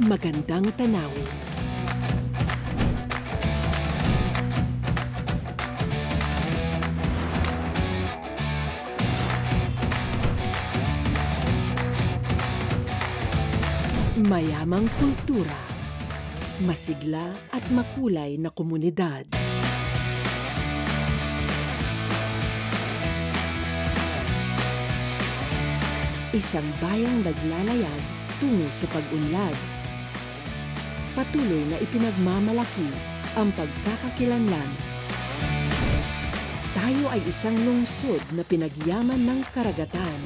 magandang tanawin. Mayamang kultura, masigla at makulay na komunidad. Isang bayang naglalayag tungo sa pag-unlad. Patuloy na ipinagmamalaki ang pagkakakilanlan. Tayo ay isang lungsod na pinagyaman ng karagatan.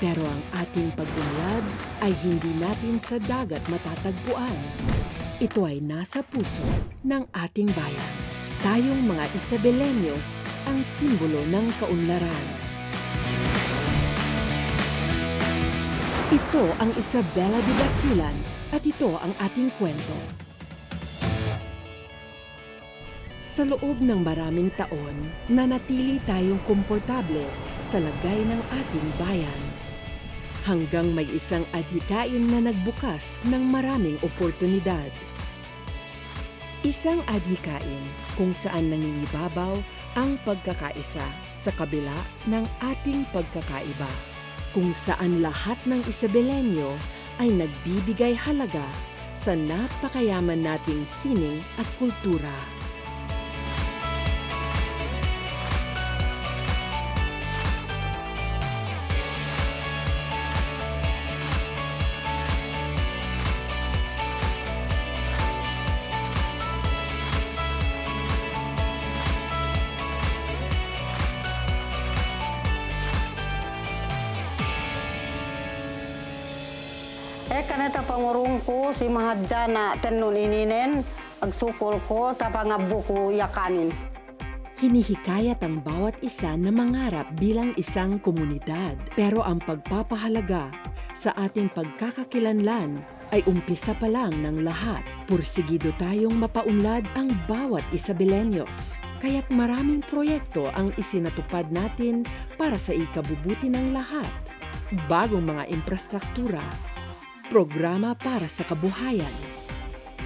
Pero ang ating pag-unlad ay hindi natin sa dagat matatagpuan. Ito ay nasa puso ng ating bayan. Tayong mga Isabelenyos ang simbolo ng kaunlaran. Ito ang Isabela de Basilan at ito ang ating kwento. Sa loob ng maraming taon, nanatili tayong komportable sa lagay ng ating bayan. Hanggang may isang adhikain na nagbukas ng maraming oportunidad. Isang adhikain kung saan nangingibabaw ang pagkakaisa sa kabila ng ating pagkakaiba kung saan lahat ng Isabelenyo ay nagbibigay halaga sa napakayaman nating sining at kultura. Eh, kanata pangurong ko, si Mahadjana, tenun ininen, agsukol ko, tapangabu ko yakanin. Hinihikayat ang bawat isa na mangarap bilang isang komunidad. Pero ang pagpapahalaga sa ating pagkakakilanlan ay umpisa pa lang ng lahat. Pursigido tayong mapaunlad ang bawat Isabelenyos. Kaya't maraming proyekto ang isinatupad natin para sa ikabubuti ng lahat. Bagong mga infrastruktura, programa para sa kabuhayan,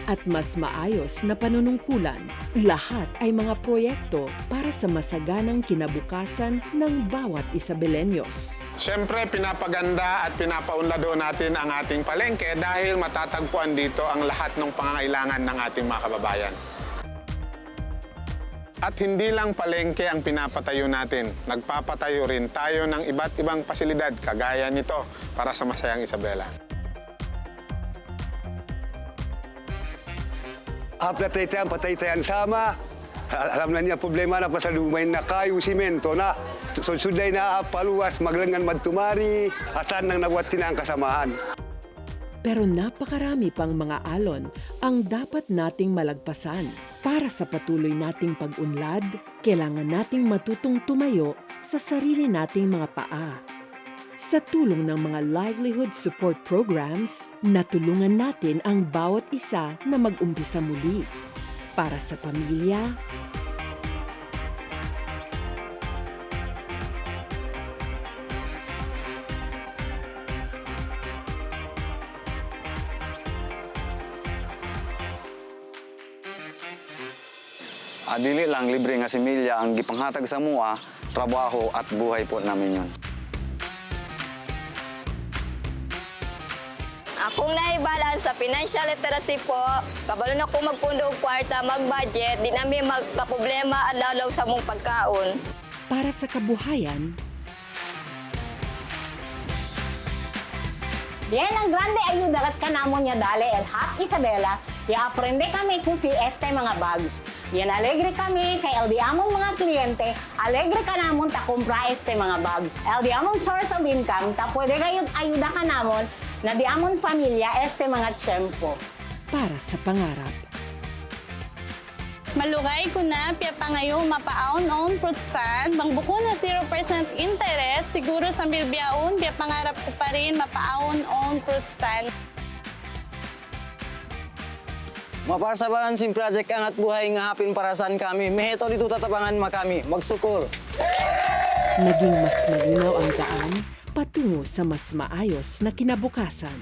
at mas maayos na panunungkulan. Lahat ay mga proyekto para sa masaganang kinabukasan ng bawat Isabelenyos. Siyempre, pinapaganda at pinapaunlado natin ang ating palengke dahil matatagpuan dito ang lahat ng pangangailangan ng ating mga kababayan. At hindi lang palengke ang pinapatayo natin. Nagpapatayo rin tayo ng iba't ibang pasilidad kagaya nito para sa Masayang Isabela. Apla tayo patay tayo sama. Al- Alam na niya problema na pasalumay na kayo simento na susuday na paluwas maglangan magtumari asan nang nagwati na ang kasamahan. Pero napakarami pang mga alon ang dapat nating malagpasan. Para sa patuloy nating pag-unlad, kailangan nating matutong tumayo sa sarili nating mga paa. Sa tulong ng mga livelihood support programs, natulungan natin ang bawat isa na mag-umpisa muli. Para sa pamilya, Adili lang libre nga similya ang gipanghatag sa mua, trabaho at buhay po namin yon. Akong naibalan sa financial literacy po, kabalo na ko magpundo og kwarta, mag-budget, di namin magkaproblema at lalaw sa mong pagkaon. para sa kabuhayan, Bien ang grande ayuda at kanamo niya dale el Hap Isabela, ya aprende kami kung si este mga bags. Yan alegre kami kay LD among mga kliyente, alegre ka namon ta kumpra este mga bags. LD among source of income, ta pwede kayo ayuda ka namon na di amon pamilya este mga tiyempo. para sa pangarap. Malugay ko na, piya pa ngayon mapaon on fruit stand. Bangbuko na 0% interest. Siguro sa bilbiaon, piya pangarap ko pa rin mapaon on fruit stand. Maparsabahan sim project angat buhay nga hapin parasan kami. Meheto dito tatabangan makami. Magsukol. Naging mas malinaw ang daan patungo sa mas maayos na kinabukasan.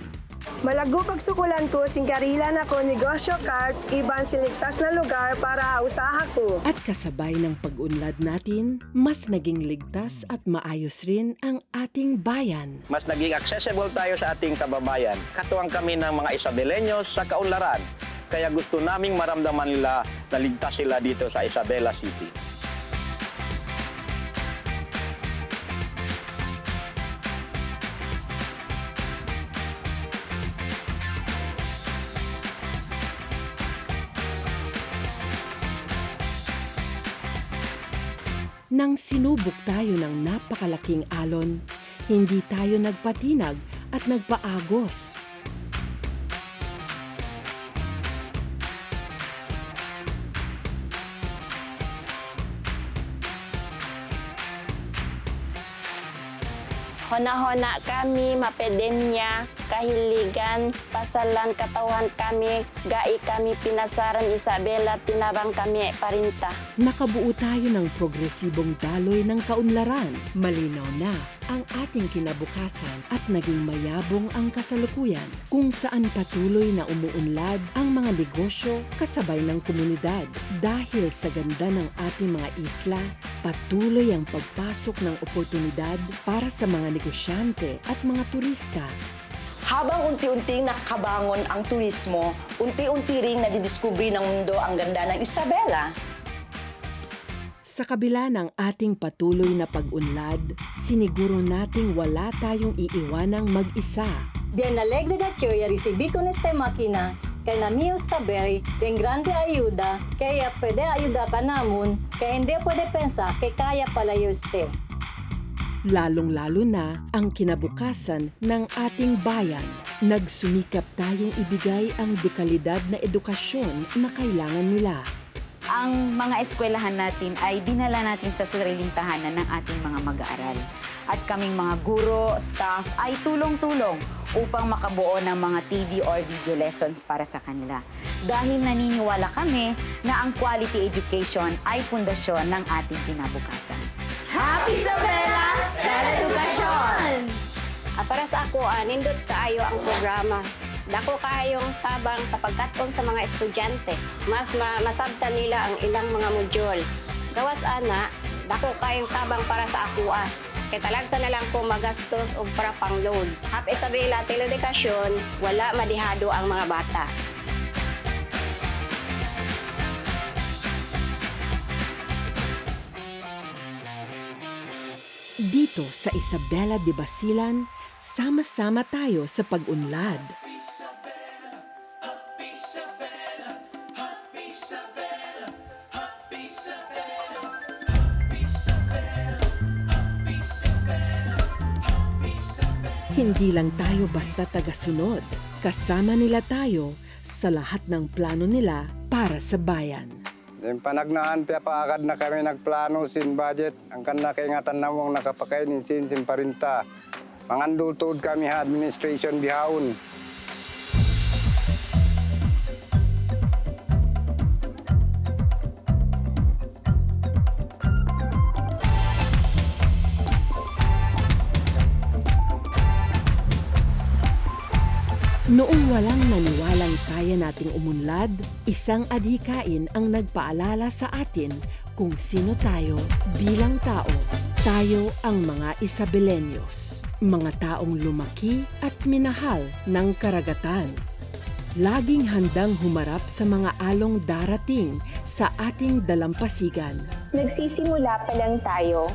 Malago pagsukulan ko, singkarilan ako negosyo card, iban siligtas na lugar para usaha ko. At kasabay ng pag-unlad natin, mas naging ligtas at maayos rin ang ating bayan. mas naging accessible tayo sa ating kababayan. Katuwang kami ng mga Isabelenyos sa kaunlaran. Kaya gusto naming maramdaman nila na ligtas sila dito sa Isabela City. Nang sinubok tayo ng napakalaking alon, hindi tayo nagpatinag at nagpaagos. Hona-hona kami, mapedenya, kahiligan, pasalan katawan kami, gai kami pinasaran Isabela, tinabang kami parinta. Nakabuo tayo ng progresibong daloy ng kaunlaran. Malinaw na ang ating kinabukasan at naging mayabong ang kasalukuyan kung saan patuloy na umuunlad ang mga negosyo kasabay ng komunidad. Dahil sa ganda ng ating mga isla, patuloy ang pagpasok ng oportunidad para sa mga negosyante at mga turista Habang unti-unting nakakabangon ang turismo, unti-unti ring nadidiskubre ng mundo ang ganda ng Isabela. Sa kabila ng ating patuloy na pag-unlad, siniguro nating wala tayong iiwanang mag-isa. Bien alegre da que hoy recibí con esta máquina que na mio saber bien grande ayuda que ella puede ayudar pa namon que hindi puede pensar que kaya pala usted. Lalong-lalo na ang kinabukasan ng ating bayan. Nagsumikap tayong ibigay ang dekalidad na edukasyon na kailangan nila. Ang mga eskwelahan natin ay dinala natin sa sariling tahanan ng ating mga mag-aaral. At kaming mga guro, staff ay tulong-tulong upang makabuo ng mga TV or video lessons para sa kanila. Dahil naniniwala kami na ang quality education ay pundasyon ng ating kinabukasan. Happy Isabela! Edukasyon! Ah, para sa ako, ah, nindot kaayo ang programa. Dako kayong tabang sa pagkaton sa mga estudyante. Mas ma masabtan nila ang ilang mga module. Gawas ana, dako kayong tabang para sa akua. Kay talagsa na lang po magastos og para pang load. Happy Isabela, teledekasyon, wala madihado ang mga bata. Dito sa Isabela de Basilan, sama-sama tayo sa pag-unlad. Hindi lang tayo basta tagasunod. Kasama nila tayo sa lahat ng plano nila para sa bayan. Yung panagnaan, piya paagad na kami nagplano sin budget. Ang kanda kaingatan na mong nakapakainin sin sin parinta. Mangandultod kami administration bihawon. Noong walang naniwalang kaya nating umunlad, isang adhikain ang nagpaalala sa atin kung sino tayo bilang tao. Tayo ang mga Isabelenyos, mga taong lumaki at minahal ng karagatan. Laging handang humarap sa mga along darating sa ating dalampasigan. Nagsisimula pa lang tayo,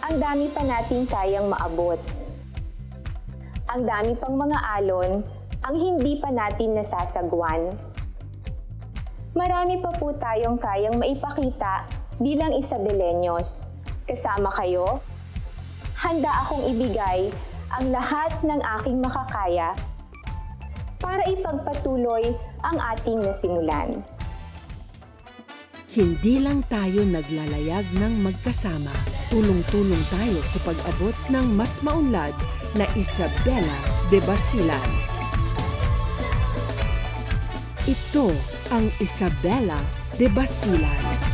ang dami pa nating kayang maabot. Ang dami pang mga alon ang hindi pa natin nasasagwan. Marami pa po tayong kayang maipakita bilang Isabelenyos. Kasama kayo, handa akong ibigay ang lahat ng aking makakaya para ipagpatuloy ang ating nasimulan. Hindi lang tayo naglalayag ng magkasama, tulong-tulong tayo sa pag-abot ng mas maunlad na Isabela de Basilan. Ito ang Isabela de Basilan.